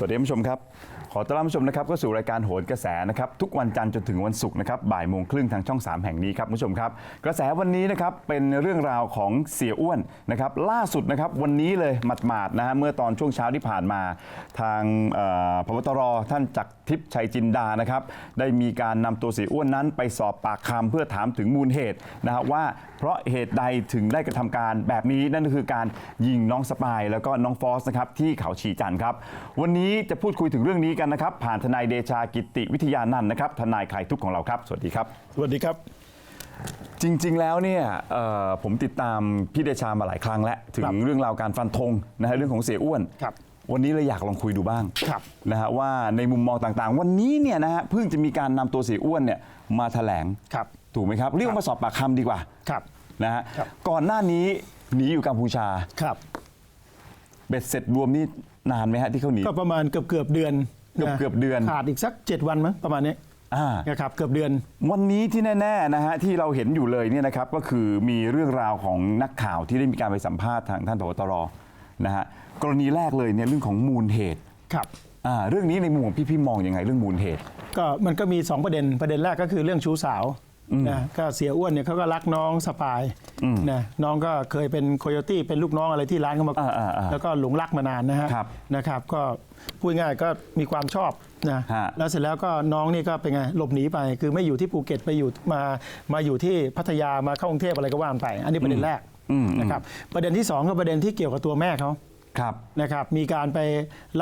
สวัสดีผู้ชมครับ ขอต้อนรับผู้ชมนะครับเข้าสู่รายการโหนกระแสนะครับทุกวันจันทร์จนถึงวันศุกร์นะครับบ่ายโมงครึ่งทางช่อง 3 แห่งนี้ครับผู้ชมครับกระแสวันนี้นะครับเป็นเรื่องราวของเสียอ้วนนะครับล่าสุดนะครับวันนี้เลยหมาดๆนะฮะเมื่อตอนช่วงเช้าที่ผ่านมาทางเอ่อพบตรท่านจักรทิพย์ชัยจินดานะครับได้มีการนำตัวเสียอ้วนนั้นไปสอบปากคำเพื่อถามถึงมูลเหตุนะฮะว่าเพราะเหตุใดถึงได้กระทำการแบบนี้นั่นก็คือการยิงน้องสปายแล้วก็น้องฟอสนะครับที่เขาชีจันทร์ครับวันนี้จะพูดคุยถึงเรื่องนี้กันนะครับ ผ่านทนายเดชากิติวิทยานันท์นะครับทนายคลายทุกข์ของเราครับ สวัสดีครับ สวัสดีครับ จริง ๆ แล้วเนี่ยเอ่อผมติดตามพี่เดชามาหลายครั้งแล้ว ถึงครับเรื่องราวการฟันธงนะฮะเรื่องของเสียอ้วน ครับ วันนี้เลยอยากลองคุยดูบ้างครับนะฮะว่าในมุมมองต่างๆ วันนี้เนี่ยนะฮะเพิ่งจะมีการนำตัวเสียอ้วนเนี่ยมาแถลงครับ ถูกไหมครับเรียกว่ามาสอบปากคำดีกว่าครับ นะฮะครับ ก่อนหน้านี้หนีอยู่กัมพูชาครับ เบ็ดเสร็จรวมนี่นานไหมฮะที่เขาหนีก็ประมาณเกือบเกือบๆเดือน เกือบนะเกือบเดือน ขาดอีกสัก 7 วันมั้งประมาณนี้อ่า นะครับเกือบเดือน วันนี้ที่แน่ๆนะฮะที่เราเห็นอยู่เลยเนี่ยนะครับก็คือมีเรื่องราวของนักข่าวที่ได้มีการไปสัมภาษณ์ทางท่านผบตรนะฮะกรณีแรกเลยเนี่ยเรื่องของมูลเหตุครับ อ่าเรื่องนี้ในมุมของพี่พี่มองยังไงเรื่องมูลเหตุ ก็มันก็มี 2 ประเด็นประเด็นแรกก็คือเรื่องชู้สาว นะก็เสียอ้วนเนี่ยเขาก็รักน้องสปายนะน้องก็เคยเป็นโคโยตี้เป็นลูกน้องอะไรที่ร้านเขามาก่อนอ่าๆๆแล้วก็หลงรักมานานนะฮะครับนะครับ ก็พูดง่ายๆก็มีความชอบนะฮะ แล้วเสร็จแล้วก็น้องนี่ก็เป็นไงหลบหนีไป คือไม่อยู่ที่ภูเก็ตไปอยู่มามาอยู่ที่พัทยามาเข้ากรุงเทพอะไรก็ว่าไป อันนี้ประเด็นแรกอืมนะครับประเด็นที่สองก็ประเด็นที่เกี่ยวกับตัวแม่เขาครับ นะครับมีการไป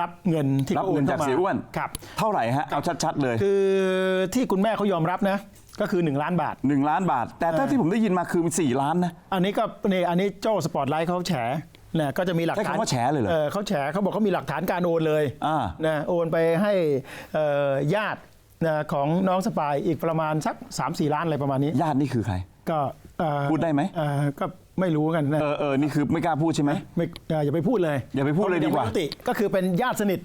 รับเงินที่รับขโอเงินจากข้มเสียอ้วน ครับ เท่าไหร่ฮะ เอาชัด ๆ เลย คือที่คุณแม่เขายอมรับนะ ก็คือ 1 ล้านบาทหนึ่งล้านบาท แต่ถ้าที่ผมได้ยินมาคือสี่ล้านนะ อันนี้ก็นี่อันนี้โจ้สปอร์ตไลท์เขาแฉนะก็จะมีหลักใช้ฐานคำว่าแฉเลยเหรอเขาแฉเขาบอกเขามีหลักฐานการโอนเลยอ่านะโอนไปให้เอ่อญาตินะของน้องสปายอีกประมาณสัก 3-4 ล้านอะไรประมาณนี้ ญาตินี่คือใคร ก็เอ่อพูดได้ไหมเอ่อก็ไม่รู้กันนะเออเออนี่คือไม่กล้าพูดใช่ไหมไม่เอ่ออย่าไปพูดเลย อย่าไปพูดเลยดีกว่าพระนงไม่ยุติก็คือเป็นญาติสนิท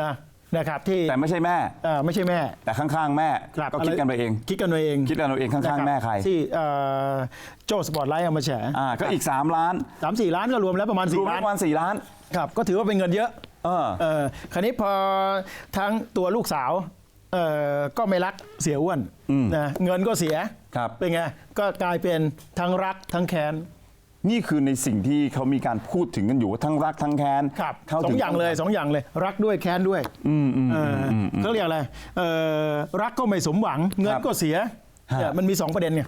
นะ นะครับที่แต่ไม่ใช่แม่ เอ่อไม่ใช่แม่แต่ข้างๆ แม่ครับก็คิดกันไปเอง คิดกันไปเองคิดกันเอาเองข้างๆนะบแม่ใครที่เอ่อโจสปอร์ตไลท์เอามาแฉอ่าก็อีก 3 ล้านสามสี่ล้านก็รวมแล้วประมาณรวสี่มล้าปนระมาณ4ล้าน ครับก็ถือว่าเป็นเงินเยอะ เออ เออคราวนี้พอทั้งตัวลูกสาวเอ่อก็ไม่รักเสียอ้วนนะเงินก็เสียครับ เป็นไงก็กลายเป็นทั้งรักทั้งแค้น นี่คือในสิ่งที่เขามีการพูดถึงกันอยู่ว่าทั้งรักทั้งแค้นครับเข้าสอถึงอย่างเลยสองอย่างเลย รักด้วยแค้นด้วยเอออเขาเรียกอะไรเอ่อรักก็ไม่สมหวัง เงินก็เสียฮะเนี่ยมันมีสองประเด็นไง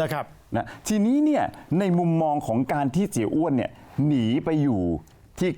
นะครับ นะทีนี้เนี่ยในมุมมองของการที่เสียอ้วนเนี่ยหนีไปอยู่ที่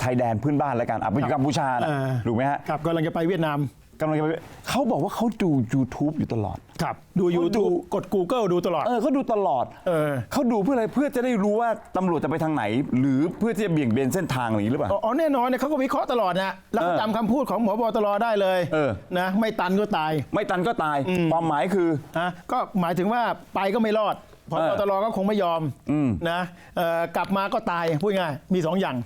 ไทยแดนเพื่อนบ้านแล้วกันอะไปอยู่กัมพูชานะเออถูกไหมฮะ ครับกำลังจะไปเวียดนาม กำลังจะไปเขาบอกว่าเขาดู YouTube อยู่ตลอด ครับ ดูยูเขาดูทูบกด Google ดูตลอด เออเขาดูตลอดเออ เขาดูเพื่ออะไรเพื่อจะได้รู้ว่าตำรวจจะไปทางไหน หรือเพื่อที่จะเบี่ยงเบนเส้นทางอะไรอย่างนี้หรือเปล่า อ๋อแน่นอนเนี่ยเขาก็วิเคราะห์ตลอดนะแล้วก็เออจำคำพูดของหมอบอตรได้เลยเออ นะไม่ตันก็ตายไม่ตันก็ตาย ความหมายคือ นะก็หมายถึงว่าไปก็ไม่รอดพเอบอตรก็คงไม่ยอมนะเอ่อกลับมาก็ตายพูดง่ายมีสองอย่าง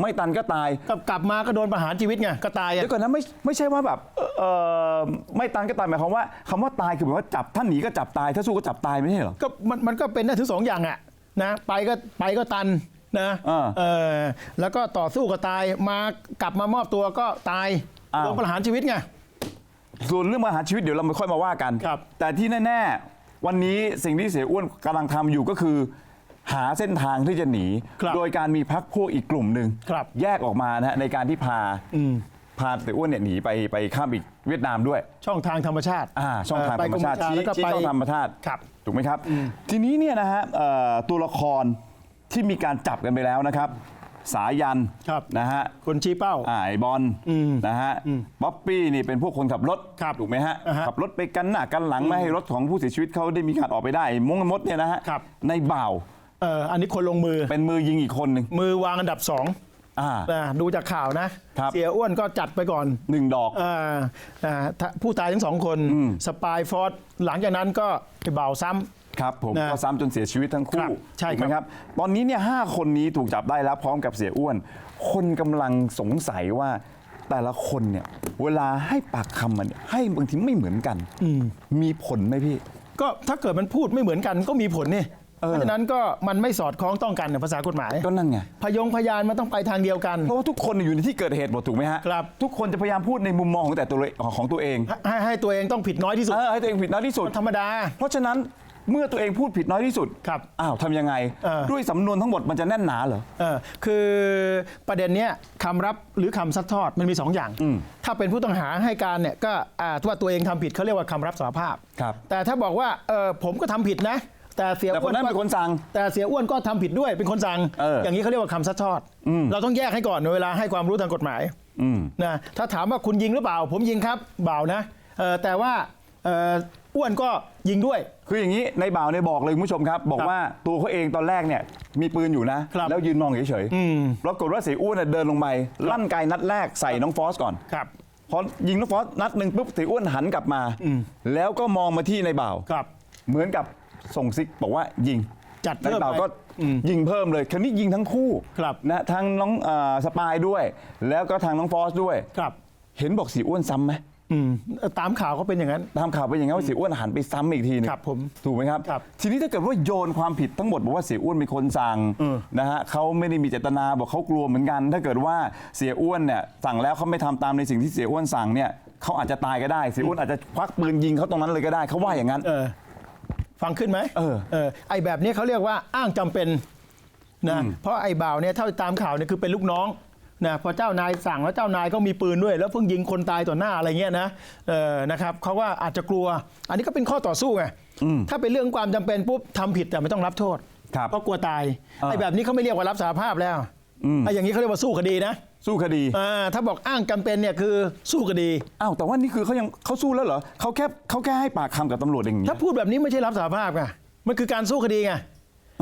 ไม่ตันก็ตายกลับกลับมาก็โดนประหารชีวิตไงก็ตายอะเดี๋ยวก่อนนะไม่ไม่ใช่ว่าแบบเอ่อเอ่อไม่ตันก็ตายหมายความว่าคำว่าตายคือหมายว่าจับท่านหนีก็จับตาย ถ้าสู้ก็จับตายไม่ใช่เหรอ ก็มันมันก็เป็นได้ถึงสองอย่างอะนะไปก็ไปก็ตันนะเออเออแล้วก็ต่อสู้ก็ตายมากลับมามอบตัวก็ตายอ้าว โดนประหารชีวิตไง ส่วนเรื่องประหารชีวิตเดี๋ยวเราไม่ค่อยมาว่ากัน ครับ แต่ที่แน่ ๆ วันนี้สิ่งที่เสียอ้วนกำลังทำอยู่ก็คือ หาเส้นทางที่จะหนี ครับโดยการมีพักพวกอีกกลุ่มหนึ่งครับแยกออกมานะฮะในการที่พาพาเสียอ้วนเนี่ยหนีไปไปข้ามอีกเวียดนามด้วย ช่องทางธรรมชาติอ่าช่องทางเไปธรรมชาติกัพูชี้แล้วก็ชี้ไป ช่องทางธรรมชาติครับ ถูกไหมครับ ทีนี้เนี่ยนะฮะเอ่อตัวละครที่มีการจับกันไปแล้วนะครับ สายันครับ นะฮะคนชี้เป้า อ่าไอบอลนะฮะป๊อปปี้นี่เป็นพวกคนขับรถครับถูกไหมฮะอ่าฮะขับรถไปกันหน้ากันหลังไม่ให้รถของผู้เสียชีวิตเขาได้มีการออกไปได้ไอ้มงมดเนี่ยนะฮะครับ ในบ่าว เอ่ออันนี้คนลงมือ เป็นมือยิงอีกคนหนึ่งมือวางอันดับสองอ่านะดูจากข่าวนะ ครับ เสียอ้วนก็จัดไปก่อนหนึ่งดอก อ่าอ่าถ้าผู้ตายทั้งสองคนสปายฟอร์ดหลังจากนั้นก็ไปเบาซ้ำ ครับผมนะก็ซ้ำจนเสียชีวิตทั้งคคู่รับใช่ถูกไหมคครัรับบตอนนี้เนี่ยห้าคนนี้ถูกจับได้แล้วพร้อมกับเสียอ้วน คนกำลังสงสัยว่าแต่ละคนเนี่ยเวลาให้ปากคำมันเนี่ยให้บางทีไม่เหมือนกันมีผลไหมพี่ ก็ถ้าเกิดมันพูดไม่เหมือนกันก็มีผลนี่เออ เพราะฉะนั้นก็มันไม่สอดคล้องต้องกันในภาษากฎหมายก็นั่นไงพยงพยานมันต้องไปทางเดียวกัน เพราะว่าทุกคนอยู่ในที่เกิดเหตุหมดถูกไหมฮะครับทุกคนจะพยายามพูดในมุมมองของแต่ตัวเองของตัวเอง ให้ให้ตัวเองต้องผิดน้อยที่สุดเออให้ตัวเองผิดน้อยที่สุดธรรมดา เพราะฉะนั้นเมื่อตัวเองพูดผิดน้อยที่สุดครับอ้าวทำยังไงเออด้วยสำนวนทั้งหมดมันจะแน่นหนาเหรอเออคือประเด็นเนี้ยคำรับหรือคำซัดทอดมันมีสองอย่างอืมถ้าเป็นผู้ต้องหาให้การเนี่ยก็อ่าว่าตัวเองทำผิดเขาเรียกว่าคำรับสารภาพครับแต่ถ้าบอกว่าเออผมก็ทำผิดนะ แต่เสียแต่อ้ควนนนั้นก็เป็นคนสั่งแต่เสียอ้วนก็ทำผิดด้วยเป็นคนสั่งเอออย่างนี้เขาเรียกว่าคำซัดทอด เราต้องแยกให้ก่อนเวลาให้ความรู้ทางกฎหมายอืมนะถ้าถามว่าคุณยิงหรือเปล่า ผมยิงครับเบานะเออแต่ว่าเอ่ออ้วนก็ยิงด้วย คืออย่างนี้ในบ่าวในยบอกเลยคุณผู้ชมครับ บอกครับว่าตัวเขาเองตอนแรกเนี่ยมีปืนอยู่นะครับแล้วยืนมองเฉยอืมๆปรากฏว่าเสียอ้วนน่ะเดินลงไปลั่นไกนัดแรกใส่น้องฟอสก่อนครับพอยิงน้องฟอสนัดหนึ่งปุ๊บเสียอ้วนหันกลับมา แล้วก็มองมาที่ในบ่าวครับเหมือนกับ ส่งซิกบอกว่ายิงจัดในเพิ่มบ่าวไปก็อืมยิงเพิ่มเลยคราวนี้ยิงทั้งคู่ครับ นะทั้งน้องเอ่อสปายด้วย แล้วก็ทางน้องฟอสด้วย ครับเห็นบอกเสียอ้วนซ้ำไหมอืมตามข่าวก็เป็นอย่างนั้น ตามข่าวเป็นอย่างนั้นว่าเสียอ้วนหันไปซ้ำอีกทีหนึงครับผมถูกไหมครับ ครับทีนี้ถ้าเกิดว่าโยนความผิดทั้งหมดบอกว่าเสียอ้วนเป็นคนสั่งเออนะฮะเขาไม่ได้มีเจตนาบอกเขากลัวเหมือนกัน ถ้าเกิดว่าเสียอ้วนเนี่ยสั่งแล้วเขาไม่ทำตามในสิ่งที่เสียอ้วนสั่งเนี่ยเขาอาจจะตายก็ได้เสียอ้วนอาจจะควักปืนยิงเขาตรงนั้นเลยก็ได้เขาว่าอย่างนั้น เออ ฟังขึ้นไหมเออเออไอแบบนี้เขาเรียกว่าอ้างจำเป็นนะเพราะไอ้บ่าวเนี่ยเท่าตามข่าวเนี่ยคือเป็นลูกน้องนะพอเจ้านายสั่งแล้วเจ้านายก็มีปืนด้วย แล้วเพิ่งยิงคนตายต่อหน้าอะไรเงี้ยนะเออนะครับเขาว่าอาจจะกลัว อันนี้ก็เป็นข้อต่อสู้ไงถ้าเป็นเรื่องความจำเป็นปุ๊บทำผิดแต่ไม่ต้องรับโทษครับ เพราะกลัวตายอ่าไอ้แบบนี้เขาไม่เรียกว่ารับสารภาพแล้ว ไอ้อย่างนี้เขาเรียกว่าสู้คดีนะสู้คดีอ่าถ้าบอกอ้างจำเป็นเนี่ยคือสู้คดี อ้าวแต่ว่านี่คือเขายังเขาสู้แล้วเหรอเขาแค่เขาแค่ให้ปากคำกับตำรวจอย่างนี้ถ้าพูดแบบนี้ไม่ใช่รับสารภาพไงมันคือการสู้คดีไง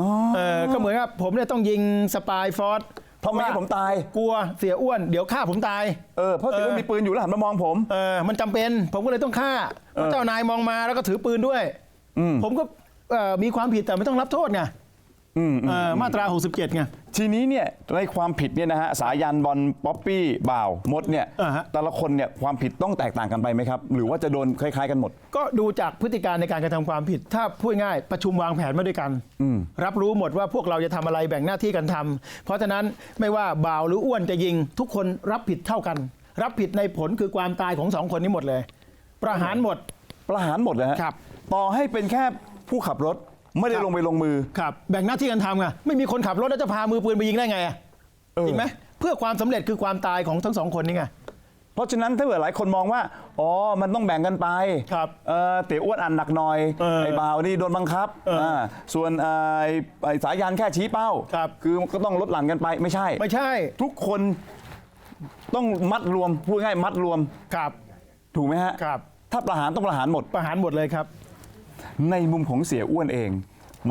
อ๋อเออก็เหมือนกับผมเนี่ยต้องยิงสปายฟอร์สเพราะไม่งั้นผมตาย กลัวเสียอ้วนเดี๋ยวฆ่าผมตาย เออเพราะเสียอ้วนมีปืนอยู่แล้วหันมามองผม เออมันจำเป็นผมก็เลยต้องฆ่าเพราะเจ้านายมองมาแล้วก็ถือปืนด้วย ผมก็เอ่อมีความผิดแต่ไม่ต้องรับโทษไงอื มเออมาตรา 67ไง ทีนี้เนี่ยในความผิดเนี่ยนะฮะสายันบอลป๊อปปี้บ่าวมดเนี่ยอ่าฮะ แต่ละคนเนี่ยความผิดต้องแตกต่างกันไปไหมครับ หรือว่าจะโดนคล้ายๆกันหมด ก็ดูจากพฤติการในการกระทำความผิด ถ้าพูดง่ายประชุมวางแผนมาด้วยกัน รับรู้หมดว่าพวกเราจะทำอะไรแบ่งหน้าที่กันทำเพราะฉะนั้นไม่ว่าบ่าวหรืออ้วนจะยิง ทุกคนรับผิดเท่ากัน รับผิดในผลคือความตายของสองคนนี้หมดเลย ประหารหมด ประหารหมดเลยฮะครับ ต่อให้เป็นแค่ผู้ขับรถ ไม่ได้ครับลงไปลงมือ ครับแบ่งหน้าที่กันทำไงไม่มีคนขับรถแล้วจะพามือปืนไปยิงได้ไงอะเออ จริงไหมเพื่อความสำเร็จคือความตายของทั้งสองคนนี่ไง เพราะฉะนั้นถ้าเกิดหลายคนมองว่า อ๋อ มันต้องแบ่งกันไปครับเออเตี๋ยอ้วนอันหนักหน่อย เออไอ้บ่าวนี่โดนบังคับเอออ่าส่วนเอ่อไอ้ไอ้สายันแค่ชี้เป้าครับคือก็ต้องลดหลั่นกันไปไม่ใช่ ไม่ใช่ทุกคนต้องมัดรวม พูดง่ายมัดรวมครับถูกไหมฮะครับ ถ้าประหารต้องประหารหมด ประหารหมดเลยครับ ในมุมของเสียอ้วนเอง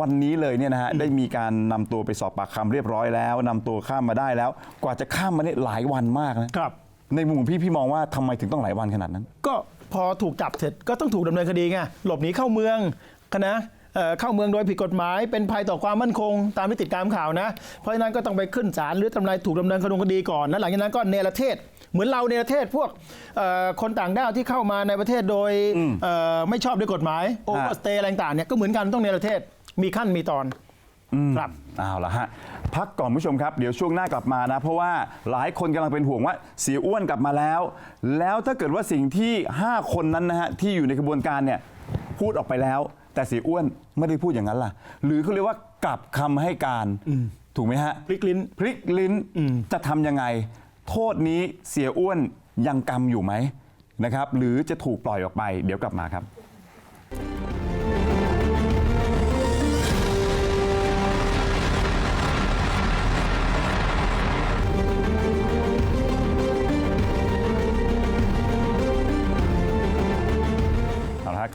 วันนี้เลยเนี่ยนะฮะได้มีการนำตัวไปสอบปากคำเรียบร้อยแล้วนำตัวข้ามมาได้แล้ว กว่าจะข้ามมาเนี่ยหลายวันมากนะครับ ในมุมของพี่พี่มองว่าทำไมถึงต้องหลายวันขนาดนั้น ก็พอถูกจับเสร็จก็ต้องถูกดำเนินคดีไงหลบหนีเข้าเมืองนะเอ่อเข้าเมืองโดยผิดกฎหมาย เป็นภัยต่อความมั่นคง ตามที่ติดตามข่าวนะ เพราะฉะนั้นก็ต้องไปขึ้นศาลหรือทำลายถูกดำเนินคดีก่อนแล้วหลังจากนั้นก็เนรเทศ เหมือนเราเนรเทศพวกเอ่อคนต่างด้าวที่เข้ามาในประเทศโดยเอ่อไม่ชอบด้วยกฎหมายโอเวอร์สเตย์อะไรต่างๆเนี่ยก็เหมือนกันต้องเนรเทศ มีขั้นมีตอน ครับ เอาละฮะ พักก่อนผู้ชมครับ เดี๋ยวช่วงหน้ากลับมานะ เพราะว่าหลายคนกำลังเป็นห่วงว่าเสียอ้วนกลับมาแล้ว แล้วถ้าเกิดว่าสิ่งที่ 5 คนนั้นนะฮะที่อยู่ในกระบวนการเนี่ยพูดออกไปแล้ว แต่เสียอ้วนไม่ได้พูดอย่างนั้นล่ะ หรือเขาเรียกว่ากลับคำให้การถูกไหมฮะพลิกลิ้น พลิกลิ้นจะทำยังไง โทษนี้เสียอ้วนยังกำอยู่ไหมนะครับ หรือจะถูกปล่อยออกไป เดี๋ยวกลับมาครับ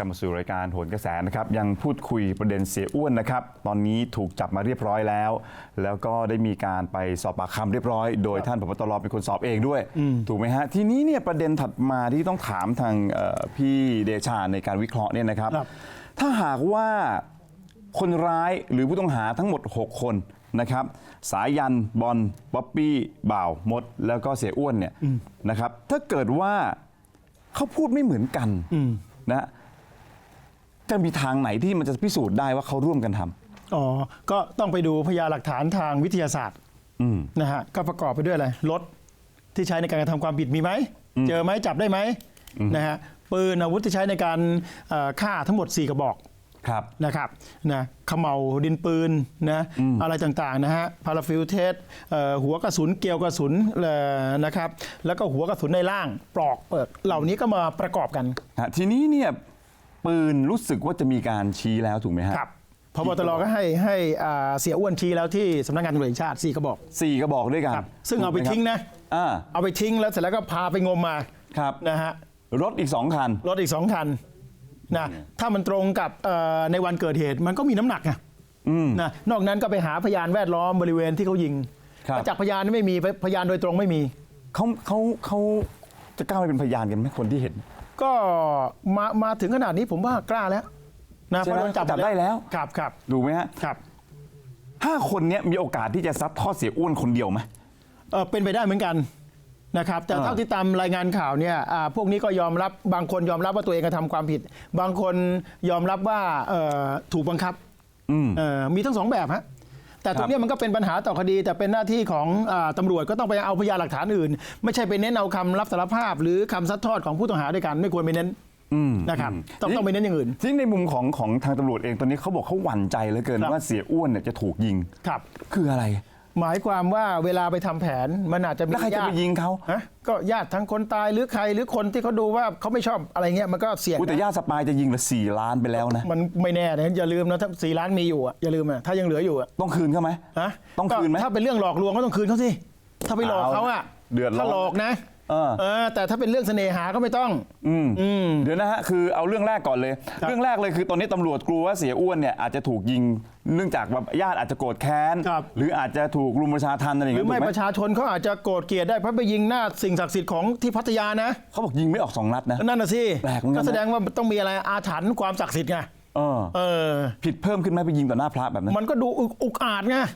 ละฮะกลับมาสู่รายการโหนกระแสนะครับยังพูดคุยประเด็นเสียอ้วนนะครับ ตอนนี้ถูกจับมาเรียบร้อยแล้ว แล้วก็ได้มีการไปสอบปากคำเรียบร้อย โดยท่านผบตรเป็นคนสอบเองด้วย ถูกไหมฮะ ทีนี้เนี่ยประเด็นถัดมาที่ต้องถามทางเอ่อพี่เดชาในการวิเคราะห์เนี่ยนะครับครับ ถ้าหากว่าคนร้ายหรือผู้ต้องหาทั้งหมด 6 คนนะครับสายันบอลบ๊อบบี้บ่าวมด แล้วก็เสียอ้วนเนี่ยนะครับถ้าเกิดว่าเขาพูดไม่เหมือนกันนะ จะมีทางไหนที่มันจะพิสูจน์ได้ว่าเขาร่วมกันทอ๋อ ก็ต้องไปดูพยานหลักฐานทางวิทยาศาสตร์อืม นะฮะ ก็ประกอบไปด้วยอะไร รถที่ใช้ในการกระทำความผิดมีไหม เจอไหมจับได้ไหมนะฮะ ปืนอาวุธที่ใช้ในการเอ่อฆ่าทั้งหมด 4 กระบอก ครับ นะครับนะเขม่าดินปืนนะอะไรต่างๆนะฮะพาราฟิลเทสเอ่อหัวกระสุนเกลียวกระสุนเอ่อนะครับแล้วก็หัวกระสุนในล่างปลอกเปิดเหล่านี้ก็มาประกอบกัน ฮะทีนี้เนี่ย ปืนรู้สึกว่าจะมีการชี้แล้วถูกไหมฮะครับพบตรก็ให้ให้อ่าเสียอ้วนชี้แล้วที่สำนักงานตำรวจแห่งชาติสี่กระบอกสี่กระบอกด้วยกันครับ ซึ่งเอาไปถูกหมทิ้งครับนะอ่าเอาไปทิ้งแล้วเสร็จแล้วก็พาไปงมมาครับนะฮะรถอีกสองคัน รถอีกสองคันนะถ้ามันตรงกับเอ่อในวันเกิดเหตุมันก็มีน้ำหนักไงอืมนะนอกนั้นก็ไปหาพยานแวดล้อมบริเวณที่เขายิงครับ ประจักษ์พยานไม่มีพยานโดยตรงไม่มี เขาเขาเขาจะกล้าไปเป็นพยานกันไหมคนที่เห็น ก็มามาถึงขนาดนี้ผมว่ากล้าแล้วนะใช่เพไหมราะโดนจับจับได้แล้วครับครับดูไหมฮะครับห้าคนเนี้ยมีโอกาสที่จะซัดทอดเสียอ้วนคนเดียวไหม เออเป็นไปได้เหมือนกันนะครับ แต่อ่า เท่าที่ตามรายงานข่าวเนี่ยอ่าพวกนี้ก็ยอมรับบางคนยอมรับว่าตัวเองกระทำความผิด บางคนยอมรับว่าเอ่อถูกบังคับอืม เอ่อมีทั้งสองแบบฮะ แต่ตรงเนี้ยมันก็เป็นปัญหาต่อคดี แต่เป็นหน้าที่ของอาตำรวจก็ต้องไปเอาพยานหลักฐานอื่น ไม่ใช่ไปเน้นเอาคำรับสารภาพ หรือคำซัดทอดของผู้ต้องหาด้วยกันไม่ควรไปเน้นอืมนะครับต้องต้องไปเน้นอย่างอื่นที่ในมุมของของทางตำรวจเองตอนนี้เขาบอกเขาหวั่นใจเหลือเกินครับว่าเสียอ้วนเนี่ยจะถูกยิงครับ คืออะไร หมายความว่าเวลาไปทำแผนมันอาจจะมีแล้วใครจะญาไปติยิงเขาฮะก็ญาติทั้งคนตายหรือใครหรือคนที่เขาดูว่าเขาไม่ชอบอะไรเงี้ยมันก็เสี่ยงอุยแต่นะ ญาติสปายจะยิงเหลือสี่ล้านไปแล้วนะ มันไม่แน่นะอย่าลืมนะถ้าสี่ล้านมีอยู่อะอย่าลืมอะถ้ายังเหลืออยู่อะต้องคืนเขาไหมฮะต้องคืนไหม ก็ถ้าเป็นเรื่องหลอกลวงก็ต้องคืนเขาสิถ้าไปหลอกเขาอะเดือดร้อนถ้าหลอกนะเออเออ แต่ถ้าเป็นเรื่องเสน่หาก็ไม่ต้อง อืมอืมเดี๋ยวนะฮะคือเอาเรื่องแรกก่อนเลยครับเรื่องแรกเลยคือตอนนี้ตำรวจกลัวว่าเสียอ้วนเนี่ยอาจจะถูกยิง เนื่องจากแบบญาติอาจจะโกรธแค้น ครับ หรืออาจจะถูกรุมประชาทันอะไรอย่างหรือเงี้ยไม่ถูกประชาชนเขาอาจจะโกรธเกลียดได้เพราะไปยิงหน้าสิ่งศักดิ์สิทธิ์ของที่พัทยานะ เขาบอกยิงไม่ออกสองนัดนะ นั่นน่ะสิแปลกเหมือนกันนะ ก็แสดงว่าต้องมีอะไรอาถรรพ์ความศักดิ์สิทธิ์ไงเออ เออ ผิดเพิ่มขึ้นไหมไปยิงต่อหน้าพระแบบนั้น มันก็ดูอุกอุกอาจไงเออ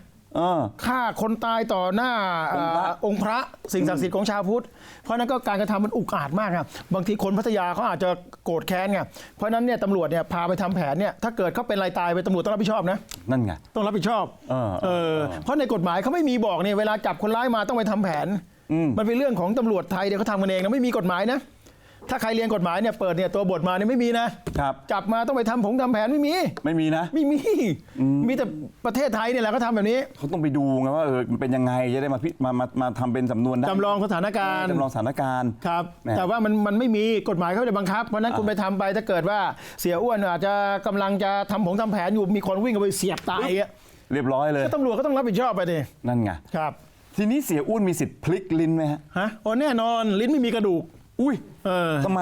ฆ่าคนตายต่อหน้าองค์พระเอ่อองค์พระสิ่งศักดิ์สิทธิ์ของชาวพุทธ เพราะฉะนั้นก็การกระทำมันอุกอาจมากครับบางทีคนพัทยาเขาอาจจะโกรธแค้นไงเพราะฉะนั้นเนี่ยตำรวจเนี่ยพาไปทำแผนเนี่ยถ้าเกิดเขาเป็นอะไรตายไปตำรวจต้องรับผิดชอบนะนั่นไงต้องรับผิดชอบเออเออเพราะในกฎหมายเขาไม่มีบอกเนี่ยเวลาจับคนร้ายมาต้องไปทำแผน มันเป็นเรื่องของตำรวจไทยเดี๋ยวเขาทำกันเองนะไม่มีกฎหมายนะ ถ้าใครเรียนกฎหมายเนี่ยเปิดเนี่ยตัวบทมาเนี่ยไม่มีนะครับ จับมาต้องไปทำผงทำแผนไม่มี ไม่มีนะ ไม่มี มีแต่ประเทศไทยเนี่ยแหละก็ทำแบบนี้เขาต้องไปดูไงว่าเออมันเป็นยังไงจะได้มาพิมามามาทำเป็นสำนวนได้จำลองสถานการณ์จำลองสถานการณ์ ครับ แหมแต่ว่ามันมันไม่มีกฎหมายเขาไม่ได้บังคับ เพราะฉะนั้นคุณไปทำไปถ้าเกิดว่าเสียอ้วนอาจจะกำลังจะทำผงทำแผนอยู่มีคนวิ่งเข้าไปเสียบตายอะเรียบร้อยเลย ก็ตำรวจก็ต้องรับผิดชอบไปดินั่นไงครับทีนี้เสียอ้วนมีสิทธิ์พลิกลิ้นไหมฮะฮะโอ้แน่นอนลิ้นไม่มีกระดูก อุ้ย เออ ทำไม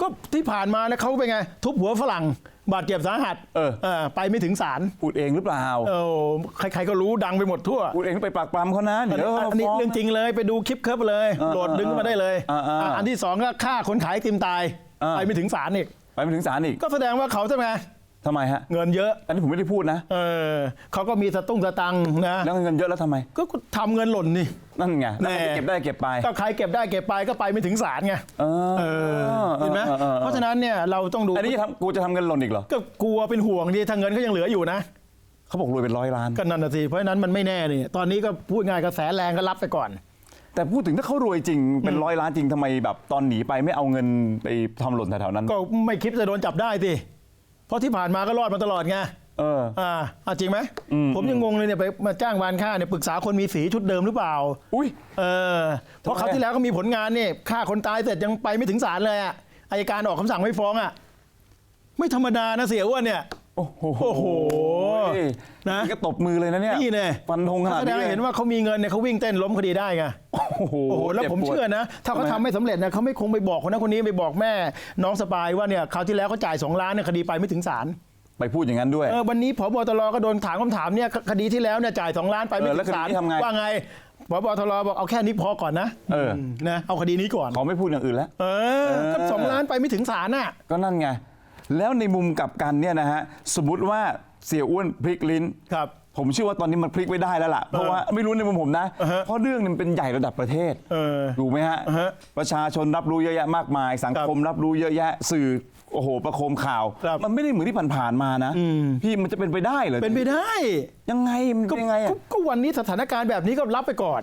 ก็ที่ผ่านมาแล้วเขาเป็นไง ทุบหัวฝรั่ง บาดเจ็บสาหัสเออ ไปไม่ถึงศาลพูดเองหรือเปล่า เออใครๆก็รู้ดังไปหมดทั่วพูดเองไปปรากปรำเขานะ อันเดี๋ยวนี้เขาอันนี้ฟ้อง เรื่องจริงเลยไปดูคลิปเคิร์ฟเลยอ่าโหลดดึงขึ้นมาได้เลยอ่าอ่าอะอันที่สองก็ฆ่าคนขายไอติมตายอ่า ไปไม่ถึงศาลอีก ไปไม่ถึงศาลอีก ก็แสดงว่าเขาทำไม ทำไมฮะ เงินเยอะ อันนี้ผมไม่ได้พูดนะ เออเขาก็มีสตุ้งสตังค์นะแล้วเงินเยอะแล้วทำไม ก็ทำเงินหล่นนี่ นั่นไงแล้วแน่ใครจะเก็บได้เก็บไป ก็ใครเก็บได้เก็บไปก็ไปไม่ถึงศาลไงเออเออเห็นไหมออออ เพราะฉะนั้นเนี่ยเราต้องดูอันนี้จะทำกูจะทำเงินหล่นอีกเหรอ ก็กลัวเป็นห่วงดีถ้าเงินเขายังเหลืออยู่นะ เขาบอกรวยเป็นร้อยล้าน ก็นั่นน่ะสิเพราะฉะนั้นมันไม่แน่นี่ตอนนี้ก็พูดง่ายกระแสแรงก็รับไปก่อน แต่พูดถึงถ้าเขารวยจริงเป็นร้อยล้านจริงทำไมแบบตอนหนีไปไม่เอาเงินไปทำหล่นแถวๆนั้น ก็ไม่คิดจะโดนจับได้สิ เพราะที่ผ่านมาก็รอดมาตลอดไงเออ อ่าอะจริงไหมผมยังงงเลยเนี่ยไปมาจ้างวานฆ่าเนี่ยปรึกษาคนมีสีชุดเดิมหรือเปล่า อุ้ย เออเพราะทำไมเขาวที่แล้วก็มีผลงานนี่ฆ่าคนตายเสร็จยังไปไม่ถึงศาลเลยอะอายการออกคำสั่งไม่ฟ้องอะไม่ธรรมดานะเสียอ้วนเนี่ย โอ้โหโอ้โหนะ นี่ก็ตบมือเลยนะเนี่ยนี่เนี่ยฟันธงขนาดแสดนี้งลให้ยเห็นว่าเขามีเงินเนี่ยเขาวิ่งเต้นล้มคดีได้ไง โอ้โหโอ้โหแล้วผมจ็บปด เชื่อนะ ถ้าเขาทำไมทำไม่สำเร็จนะเขาไม่คงไปบอกคนนั้นคนนี้ไปบอกแม่ น้องสปายว่าเนี่ยคราวที่แล้วเขาจ่าย 2 ล้านเนี่ยคดีไปไม่ถึงศาลไปพูดอย่างนั้นด้วย เออวันนี้พบตรก็โดนถามคำถามเนี่ยคคดีที่แล้วเนี่ยจ่าย 2 ล้านไปไม่เออแล้ถึวงศาลคดีนี้ทำไง ว่าไงพบตรบอกเอาแค่นี้พอก่อนนะเออ มนะเอาคดีนี้ก่อน เขาไม่พูดอย่างอื่นแล้ว เออก็สองล้านไปไม่ถึงศาลน่ะ ก็นั่นไง แล้วในมุมกลับกันเนี่ยนะฮะสมมติว่าเสียอ้วนพลิกลิ้น ครับ ผมเชื่อว่าตอนนี้มันพลิกไม่ได้แล้วล่ะ เพราะว่าไม่รู้ในมุมผมนะอ่าฮะเพราะเรื่องนี้มันเป็นใหญ่ระดับประเทศเออถูกไหมฮะ อ่าฮะประชาชนรับรู้เยอะแยะมากมาย สังคมรับรู้เยอะแยะ สื่อโอ้โหประโคมข่าว ครับ มันไม่ได้เหมือนที่ผ่านๆมานะพี่มันจะเป็นไปได้เหรอเป็นไปได้ยังไงมันก็เป็นยังไงอะ ก็ก็วันนี้สถานการณ์แบบนี้ก็รับไปก่อน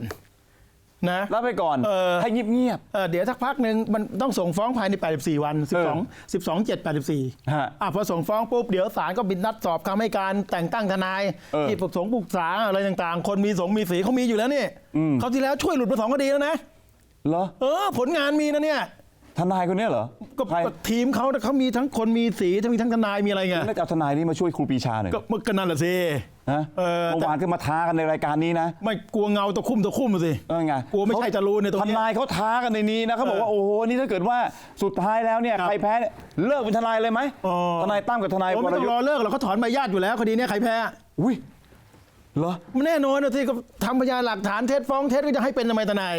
นะรับไปก่อนเออ ให้เงียบ เอ่อเดี๋ยวสักพักหนึ่งมันต้องส่งฟ้องภายใน 84 วัน เออ12 12 7 84ฮะอะพอส่งฟ้องปุ๊บเดี๋ยวศาลก็บินนัดสอบคำให้การแต่งตั้งทนาย เออที่ปรึกษงปรึกษาอะไรต่างๆ คนมีสงมีสีเขามีอยู่แล้วนี่อืม เขาวที่แล้วช่วยหลุดมาสองคดีแล้วนะ ๆเหรอ เออ ผลงานมีนะเนี่ย ทนายคนเนี้ยเหรอก็ใครก็ทีมเขาเขามีทั้งคนมีสีทั้งมีทั้งทนายมีอะไรไงน่าจะเอาทนายนี่มาช่วยครูปรีชาหน่อยก็ก็นั่นแหละสิ นะเออเมื่อวานก็มาท้ากันในรายการนี้นะไม่กลัวเงาตะคุ่มตะคุ่มสิ เออไงกลัวไม่ใช่จรูนเนี่ยตรงทเนี้ยนายเขาท้ากันในนี้นะเขาบอกว่าโอ้โหนี่ถ้าเกิดว่าสุดท้ายแล้วเนี่ยครับใครแพ้เนี่ยเลิกเป็นทนายเลยไหมอ๋อ ทนายตั้มกับทนายวโอ้ไม่รต้อยุงทรอธ์เลิกหรอกเขาถอนใบญาติอยู่แล้วคดีเนี้ยใครแพ้อุ้ยเหรอ มันแน่นอนนะที่ก็ทำพยานหลักฐานเท็จฟ้องเท็จก็จะให้เป็นทำไมทนาย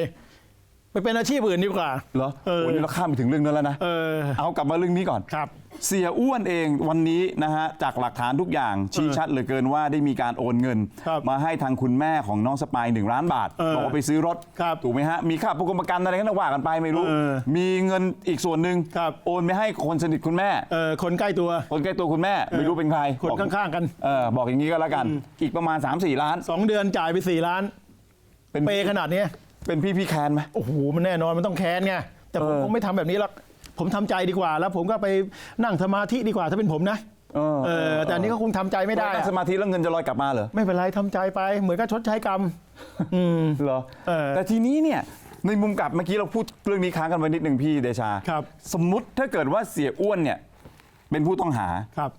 ไปเป็นอาชีพอื่นดีกว่า เหรอเออ โอ้นี่เราข้ามไปถึงเรื่องนั้นแล้วนะ เออ เอากลับมาเรื่องนี้ก่อน ครับ เสียอ้วนเองวันนี้นะฮะจากหลักฐานทุกอย่างชี้ชัดเหลือเกินว่าได้มีการโอนเงิน ครับมาให้ทางคุณแม่ของน้องสปายหนึ่งล้านบาทเออบอกว่าไปซื้อรถครับถูกไหมฮะมีค่าประกันประกันอะไรกันว่ากันไปไม่รู้ เออมีเงินอีกส่วนหนึ่งครับ โอนไปให้คนสนิทคุณแม่ เออคนใกล้ตัว คนใกล้ตัวคุณแม่ไม่รู้เป็นใครคนบอกข้างๆกัน เออบอกอย่างนี้ก็แล้วกัน อีกประมาณ 3-4 ล้าน สองเดือนจ่ายไปสี่ล้าน เป็น เปย์ขนาดเนี้ย เป็นพี่พี่แคนไหม โอ้โหมันแน่นอนมันต้องแค้นไงแต่ผมเออ คงไม่ทำแบบนี้หรอกผมทำใจดีกว่า แล้วผมก็ไปนั่งสมาธิดีกว่าถ้าเป็นผมนะเออเออแต่อันนี้ก็คงทำใจไม่ได้นั่อะงสมาธิแล้วเงินจะลอยกลับมาเหรอ ไม่เป็นไรทำใจไป เหมือนกับชดใช้กรรม อืม เหรอเออแต่ทีนี้เนี่ยในมุมกลับเมื่อกี้เราพูดเรื่องนี้ค้างกันไว้นิดหนึ่งพี่เดชาครับ สมมุติถ้าเกิดว่าเสียอ้วนเนี่ยเป็นผู้ต้องหา ครับ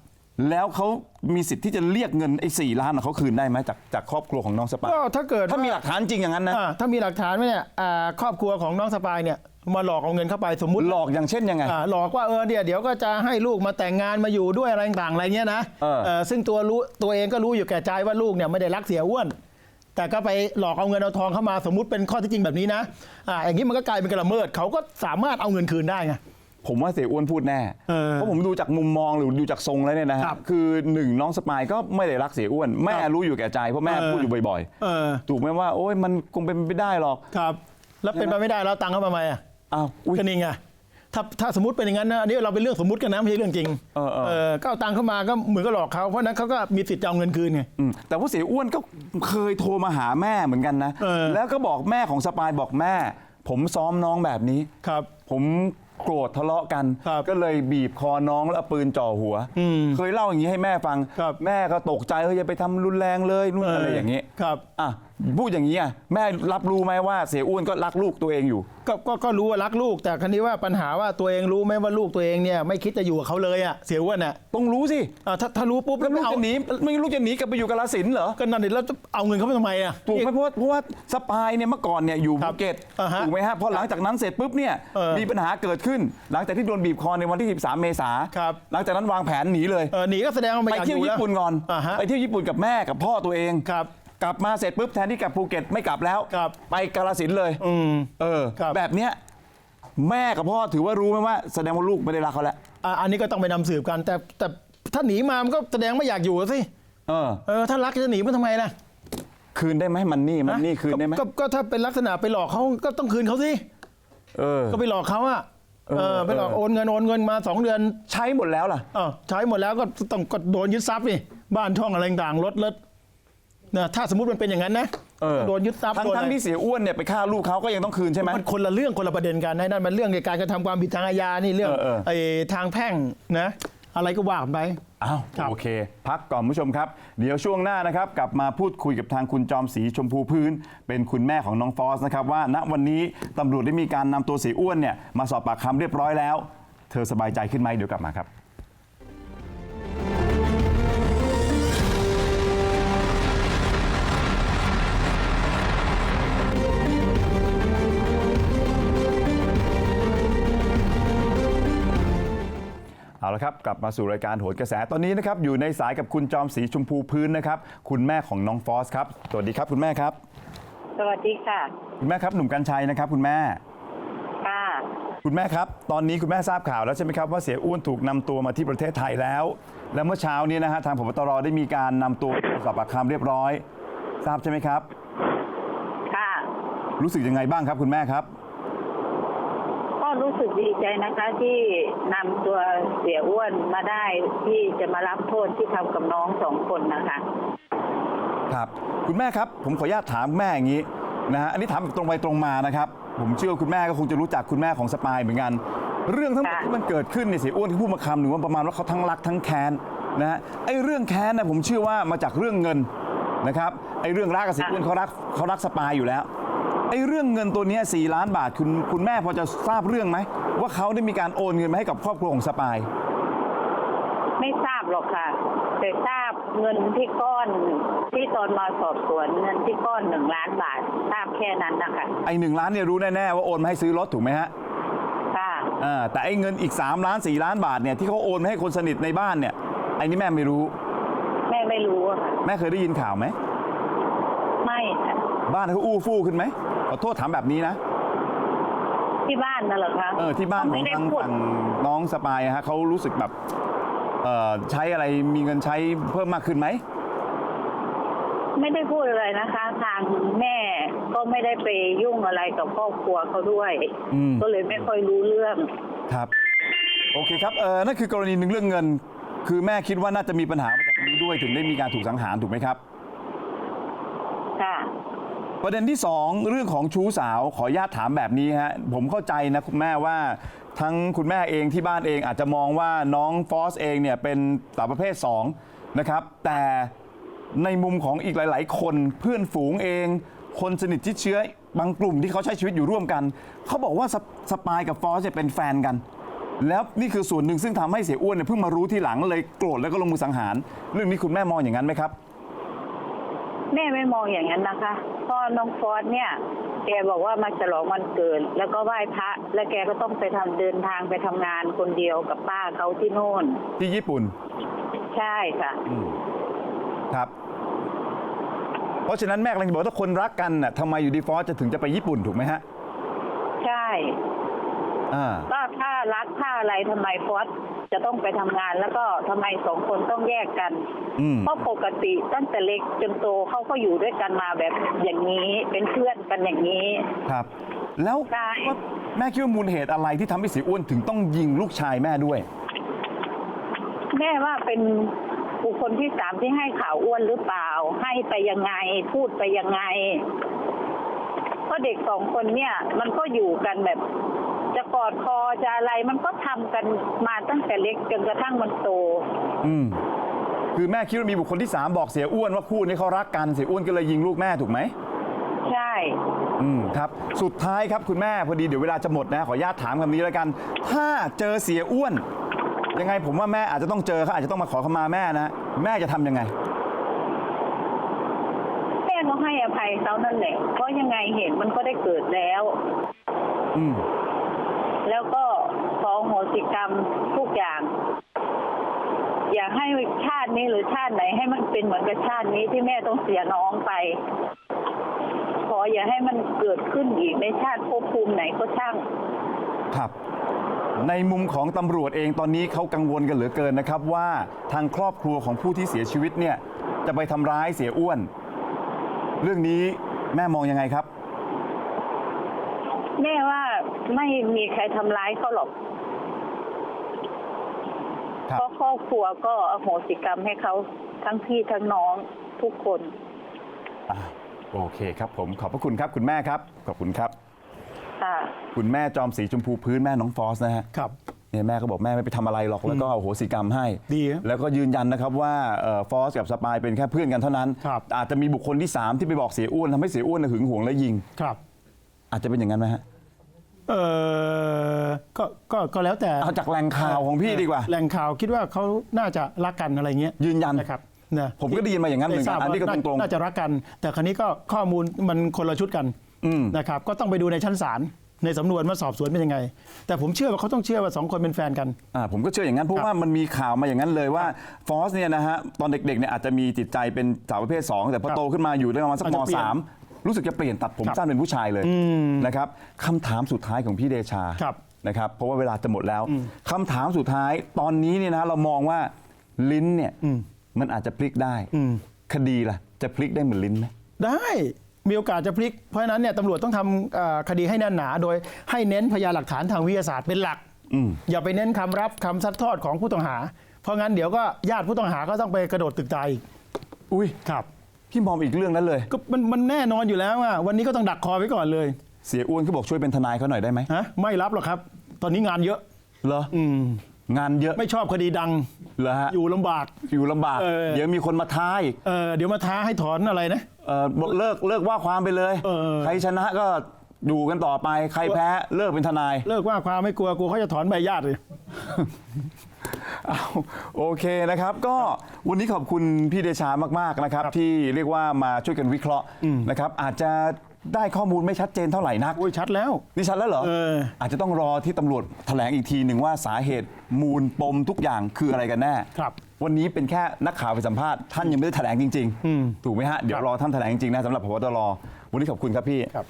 แล้วเขามีสิทธิ์ที่จะเรียกเงินไอ้สี่ล้านของเขาคืนได้ไหมจากจากครอบครัวของน้องสปายก็ถ้าเกิดถ้ามีว่หลักฐานจริงอย่างนั้นนะอ่าถ้ามีหลักฐานไหมเนี่ยอ่าครอบครัวของน้องสปายเนี่ยมาหลอกเอาเงินเข้าไปสมมุติหลอกอย่างเช่นยังไง อ่าหลอกว่าเออเดี๋ยวเดี๋ยวก็จะให้ลูกมาแต่งงานมาอยู่ด้วยอะไรต่างๆอะไรเงี้ยนะเออเออ ซึ่งตัวรู้ตัวเองก็รู้อยู่แก่ใจว่าลูกเนี่ยไม่ได้รักเสียอ้วน แต่ก็ไปหลอกเอาเงินเอาทองเข้ามาสมมุติเป็นข้อเที่จริงแบบนี้นะอ่าอย่างนี้มันก็กลายเป็นการละเมิดเขาก็สามารถเอาเงินคืนได้ไง ผมว่าเสียอ้วนพูดแน่เออเพราะผมดูจากมุมมองหรือดูจากทรงแล้วเนี่ยนะฮะครับคือหนึ่งน้องสปายก็ไม่ได้รักเสียอ้วน แม่ครับรู้อยู่แก่ใจเพราะแม่เออ พูดอยู่บ่อยเออๆ ถูกไหมว่าโอ้ยมันคงเป็นไปไม่ได้หรอกครับ แล้วเป็นไปไม่ได้แล้วตังค์เขามาทำไมอะอ้าวอุ้ยก็นี่ไงถ้าถ้าสมมติเป็นอย่างนั้นนะอันนี้เราเป็นเรื่องสมมติกันนะไม่ใช่เรื่องจริงเออเออ ก็เอาตังค์เข้ามาก็เหมือนก็หลอกเขาเพราะฉะนั้นเขาก็มีสิทธิ์จะเอาเงินคืนไง อืมแต่ว่าเสียอ้วนก็เคยโทรมาหาแม่เหมือนกันนะ เออ แล้วก็บอกแม่ของสปายบอกแม่ ผมซ้อมน้องแบบนี้ ครับ ผม โกรธทะเลาะกัน ครับก็เลยบีบคอน้องแล้วเอาปืนจ่อหัว อืมเคยเล่าอย่างนี้ให้แม่ฟัง ครับ แม่ก็ตกใจเฮ้ยอย่าไปทำรุนแรงเลยนู่นอะไรอย่างนี้ ครับ อะ พูดอย่างนี้อะแม่รับรู้ไหมว่าเสียอ้วนก็รักลูกตัวเองอยู่ ก็ก็ก็รู้ว่ารักลูก แต่ครั้นี้ว่าปัญหาว่าตัวเองรู้ไหมว่าลูกตัวเองเนี่ยไม่คิดจะอยู่กับเขาเลยอะเสียอ้วนอะต้องรู้สิอ่าถ้าถ้ารู้ปุ๊บแล้วลูกเอาจะหนีไม่ลูกจะหนีกลับไปอยู่กาลสินธุ์เหรอก็นั่นเดี๋ยวแล้วจะเอาเงินเขาไปทำไมอะ ถูกไหมเพราะว่าเพราะว่าสปายเนี่ยเมื่อก่อนเนี่ยอยู่ครัภูบเก็ตอ่าฮะถูกไหมฮะพอหลังจากนั้นเสร็จปุ๊บเนี่ยเออมีปัญหาเกิดขึ้น หลังจากที่โดนบีบคอในวันที่ 13 เมษาครับ หลังจากนั้นวางแผนหนีเลย เออหนีก็แสดงว่าไม่ไปอยากอเที่ยวยู่ญี่แล้วปุ่นก่อน อ่าฮะ ไปเที่ยวญี่ปุ่นกับแม่กับพ่อตัวเอง ครับ กลับมาเสร็จปุ๊บแทนที่กลับภูเก็ตไม่กลับแล้ว ครับไปกาลสินธุ์เลยอืมเออ ครับ แบบเนี้ยแม่กับพ่อถือว่ารู้ไหมว่าแสดงว่าลูกไม่ได้รักเขาแล้วอะอันนี้ก็ต้องไปนำสืบกัน แต่แต่ถ้าหนีมามันก็แสดงไม่อยากอยู่สิเออ เออถ้ารักจะหนีมันทำไมล่ะคืนได้ไหมมันนี่มันนี่คืนได้ไหมก็ก็ก็ถ้าเป็นลักษณะไปหลอกเขาก็ต้องคืนเขาสิเออ ก็ไปหลอกเขาอะเออเออไปหลอกเออ โอนเงินโอนเงินมาสองเดือนใช้หมดแล้วล่ะอ้าวใช้หมดแล้วก็ต้องก็โดนยึดทรัพย์นี่บ้านช่องอะไรต่างๆรถรถ นะถ้าสมมติมันเป็นอย่างนั้นนะเออก็โดนยึดทรัพย์ทั้งโดนทั้งอะไรที่เสียอ้วนเนี่ยไปฆ่าลูกเขาก็ยังต้องคืนใช่ไหม มันคนละเรื่องคนละประเด็นกันนะนั่นมันเรื่องในการกระทำความผิดทางอาญานี่เรื่องเออเออ ไอ้ทางแพ่งนะ อะไรก็ว่ากันไป อ้าวครับ โอเค พักก่อนคุณผู้ชมครับ เดี๋ยวช่วงหน้านะครับ กลับมาพูดคุยกับทางคุณจอมศรีชมพูพื้น เป็นคุณแม่ของน้องฟอสนะครับ ว่าณวันนี้ตำรวจได้มีการนำตัวเสียอ้วนเนี่ยมาสอบปากคำเรียบร้อยแล้ว เธอสบายใจขึ้นไหมเดี๋ยวกลับมาครับ เอาละครับ กลับมาสู่รายการโหนกระแสตอนนี้นะครับอยู่ในสายกับคุณจอมศรีชมพูพื้นนะครับ คุณแม่ของน้องฟอสครับ สวัสดีครับคุณแม่ครับ สวัสดีค่ะ คุณแม่ครับหนุ่มกัญชัยนะครับ คุณแม่ ค่ะ คุณแม่ครับ ตอนนี้คุณแม่ทราบข่าวแล้วใช่ไหมครับว่าเสียอ้วนถูกนำตัวมาที่ประเทศไทยแล้ว และเมื่อเช้านี้นะฮะทางพบตรได้มีการนำตัวไปสอบปากคำเรียบร้อย ทราบใช่ไหมครับ ค่ะ รู้สึกยังไงบ้างครับ คุณแม่ครับก็ รู้สึกดีใจนะคะที่นำตัวเสียอ้วนมาได้ที่จะมารับโทษที่ทำกับน้องสองคนนะคะ ครับ คุณแม่ครับ ผมขออนุญาตถามแม่อย่างนี้นะฮะอันนี้ถามแบบตรงไปตรงมานะครับ ผมเชื่อว่าคุณแม่ก็คงจะรู้จักคุณแม่ของสปายเหมือนกัน เรื่องทั้งหมดค่ะที่มันเกิดขึ้นเนี่ยเสียอ้วนเขาพูดมาคำหนึ่งว่าประมาณว่าเขาทั้งรักทั้งแค้นนะฮะไอ้เรื่องแค้นนะผมเชื่อว่ามาจากเรื่องเงินนะครับไอ้เรื่องรักกับเสียอ้วนเขารักเขารักสปายอยู่แล้ว ไอ้เรื่องเงินตัวเนี้ย4ล้านบาทคุณคุณแม่พอจะทราบเรื่องไหม ว่าเขาได้มีการโอนเงินมาให้กับครอบครัวของสปาย ไม่ทราบหรอกค่ะ แต่ทราบเงินที่ก้อนที่ตอนมาสอบสวนเงินที่ก้อนหนึ่งล้านบาท ทราบแค่นั้นนะคะไอ้หนึ่งล้านเนี่ยรู้แน่ๆว่าโอนมาให้ซื้อรถถูกไหมฮะค่ะอ่าแต่ไอ้เงินอีก3ล้าน4ล้านบาทเนี่ยที่เขาโอนมาให้คนสนิทในบ้านเนี่ยไอ้นี่แม่ไม่รู้ แม่ไม่รู้อะค่ะ แม่เคยได้ยินข่าวไหมไม่ค่ะบ้านเขาอู้ฟู่ขึ้นไหม ขอโทษถามแบบนี้นะ ที่บ้านน่ะเหรอคะเออที่บ้านขไม่องได้ทางพูด ฝั่งน้องสปายอะฮะเขารู้สึกแบบเอ่อใช้อะไรมีเงินใช้เพิ่มมากขึ้นไหม ไม่ได้พูดอะไรนะคะ ทางแม่ก็ไม่ได้ไปยุ่งอะไรกับครอบครัวเขาด้วย อืม ก็เลยไม่ค่อยรู้เรื่อง ครับ โอเคครับเออนั่นคือกรณีหนึ่งเรื่องเงิน คือแม่คิดว่าน่าจะมีปัญหามาจากตรงนี้ด้วยถึงได้มีการถูกสังหารถูกไหมครับค่ะ ประเด็นที่ 2 เรื่องของชู้สาวขออนุญาตถามแบบนี้ฮะผมเข้าใจนะคุณแม่ว่า ทั้งคุณแม่เองที่บ้านเองอาจจะมองว่าน้องฟอสเองเนี่ยเป็นสาวประเภท2นะครับแต่ในมุมของอีกหลาย ๆ คนเพื่อนฝูงเอง คนสนิทชิดเชื้อบางกลุ่มที่เขาใช้ชีวิตอยู่ร่วมกัน เขาบอกว่าสปสปายกับฟอสเนี่ยเป็นแฟนกัน แล้วนี่คือส่วนหนึ่งซึ่งทำให้เสียอ้วนเนี่ยเพิ่งมารู้ทีหลังเลยโกรธแล้วก็ลงมือสังหาร เรื่องนี้คุณแม่มองอย่างนั้นไหมครับ แม่ไม่มองอย่างนั้นนะคะเพ่อน้องฟอสเนี่ยแกบอกว่ามาฉลองวันเกิดแล้วก็ไหว้พระ แล้วแกก็ต้องไปทำเดินทางไปทำงานคนเดียวกับป้าเขาที่โน่น ที่ญี่ปุ่น ใช่ค่ะอืมครับ เพราะฉะนั้นแม่กำลังจะบอกว่าถ้าคนรักกันน่ะทำไมอยู่ดีฟอสจะถึงจะไปญี่ปุ่นถูกไหมฮะ ใช่อ่าก็ถ้ารักถ้าอะไรทำไมฟอส จะต้องไปทำงาน แล้วก็ทำไมสองคนต้องแยกกันอืมเพราะปกติตั้งแต่เล็กจนโตเขาก็อยู่ด้วยกันมาแบบอย่างนี้เป็นเพื่อนกันอย่างนี้ครับ แล้วใช่ว่าแม่คิดว่ามูลเหตุอะไรที่ทำให้เสียอ้วนถึงต้องยิงลูกชายแม่ด้วย แม่ว่าเป็นบุคคลที่สามที่ให้ข่าวอ้วนหรือเปล่า ให้ไปยังไง พูดไปยังไงเพราะเด็กสองคนเนี่ย มันก็อยู่กันแบบ จะกอดคอจะอะไรมันก็ทำกันมาตั้งแต่เล็กจนกระทั่งมันโต อืมคือแม่คิดว่ามีบุคคลที่สามบอกเสียอ้วนว่าคู่นี้เขารักกันเสียอ้วนก็เลยยิงลูกแม่ถูกไหม ใช่ อืมครับ สุดท้ายครับคุณแม่พอดีเดี๋ยวเวลาจะหมดนะ ขออนุญาตถามคำนี้แล้วกัน ถ้าเจอเสียอ้วน ยังไงผมว่าแม่อาจจะต้องเจอเขาอาจจะต้องมาขอขมาแม่นะ แม่จะทำยังไง แม่ก็ให้อภัยเขานั่นแหละเพราะยังไงเหตุมันก็ได้เกิดแล้ว อืม แล้วก็ขอโหสิกรรมทุกอย่าง อยากให้ชาตินี้หรือชาติไหน ให้มันเป็นเหมือนกับชาตินี้ที่แม่ต้องเสียน้องไป ขออย่าให้มันเกิดขึ้นอีกในชาติภพภูมิไหนก็ช่าง ครับ ในมุมของตำรวจเองตอนนี้เขากังวลกันเหลือเกินนะครับว่าทางครอบครัวของผู้ที่เสียชีวิตเนี่ย จะไปทำร้ายเสียอ้วน เรื่องนี้แม่มองยังไงครับ แม่ว่าไม่มีใครทำร้ายเขาหรอกครับ เพราะครอบครัวก็อโหสิกรรมให้เขาทั้งพี่ทั้งน้องทุกคน อ่าโอเคครับผมขอบพระคุณครับคุณแม่ครับขอบคุณครับ ค่ะ คุณแม่จอมสีชมพูพื้นแม่น้องฟอสนะฮะครับ เนี่ยแม่ก็บอกแม่ไม่ไปทำอะไรหรอกแล้วก็เอาโหสิกรรมให้ดีครับแล้วก็ยืนยันนะครับว่าเอ่อฟอสกับสปายเป็นแค่เพื่อนกันเท่านั้น ครับ อาจจะมีบุคคลที่ 3 ที่ไปบอกเสียอ้วนทำให้เสียอ้วนหึงหวงและยิง ครับ อาจจะเป็นอย่างนั้นไหมฮะเออก็ก็ก็แล้วแต่เอาจากแหล่งข่าวของพี่ดีกว่า แหล่งข่าวคิดว่าเขาน่าจะรักกันอะไรเงี้ยยืนยัน นะครับนะผมก็ได้ยินมาอย่างนั้นเหมือนกันทรบอันนี้ก็ว่าตรงๆ น่าจะรักกัน แต่ครั้นี้ก็ข้อมูลมันคนละชุดกันอืม นะครับ ก็ต้องไปดูในชั้นศาลในสำนวนว่าสอบสวนเป็นยังไง แต่ผมเชื่อว่าเขาต้องเชื่อว่าสองคนเป็นแฟนกัน อ่าผมก็เชื่ออย่างนั้นเพราะครับว่ามันมีข่าวมาอย่างนั้นเลยว่าฟอสเนี่ยนะฮะตอนเด็กๆเนี่ยอาจจะมีจิตใจเป็นสาวประเภท 2 แต่พอครับโตขึ้นมาอยู่ได้ประมาณสักอาจมจะเปลี่ยนสาม รู้สึกจะเปลี่ยนตัดผมครับสั้นเป็นผู้ชายเลยนะครับคำถามสุดท้ายของพี่เดชาครับ นะครับเพราะว่าเวลาจะหมดแล้วคำถามสุดท้ายตอนนี้เนี่ยนะเรามองว่าลิ้นเนี่ยมันอาจจะพลิกได้คดีล่ะ จะพลิกได้เหมือนลิ้นไหมได้มีโอกาสจะพลิก เพราะฉะนั้นเนี่ยตำรวจต้องทำเอ่อคดีให้แน่นหนา โดยให้เน้นพยานหลักฐานทางวิทยาศาสตร์เป็นหลักอืมอย่าไปเน้นคำรับคำซัดทอดของผู้ต้องหา เพราะงั้นเดี๋ยวก็ญาติผู้ต้องหาก็ต้องไปกระโดดตึกตายอีกอุ้ยครับ พี่มองอีกเรื่องนั้นเลย ก็มันมันแน่นอนอยู่แล้วอะวันนี้ก็ต้องดักคอไว้ก่อนเลย เสียอ้วนเขาบอกช่วยเป็นทนายเขาหน่อยได้ไหมฮะไม่รับหรอกครับ ตอนนี้งานเยอะ เหรออืมงานเยอะไม่ชอบคดีดัง เหรอฮะอยู่ลำบาก อยู่ลำบาก เออ เดี๋ยวมีคนมาท้าอีกเออเดี๋ยวมาท้าให้ถอนอะไรนะ เออบอกเลิกเลิกว่าความไปเลย เออ ใครชนะก็อยู่กันต่อไปใครแพ้เลิกเป็นทนาย เลิกว่าความไม่กลัวกลัวเขาจะถอนใบญาติเลย เอาโอเคนะครับ ก็วันนี้ขอบคุณพี่เดชามากๆนะครับ ที่เรียกว่ามาช่วยกันวิเคราะห์นะครับ อาจจะได้ข้อมูลไม่ชัดเจนเท่าไหร่นัก โอ้ยชัดแล้ว นี่ชัดแล้วเหรอเออ อาจจะต้องรอที่ตำรวจแถลงอีกทีหนึ่งว่าสาเหตุมูลปมทุกอย่างคืออะไรกันแน่ครับ วันนี้เป็นแค่นักข่าวไปสัมภาษณ์ท่านยังไม่ได้แถลงจริงอืมๆถูกไหมฮะ เดี๋ยวรอท่านแถลงจริงๆนะสำหรับพบตรวันนี้ขอบคุณครับพี่ ครับ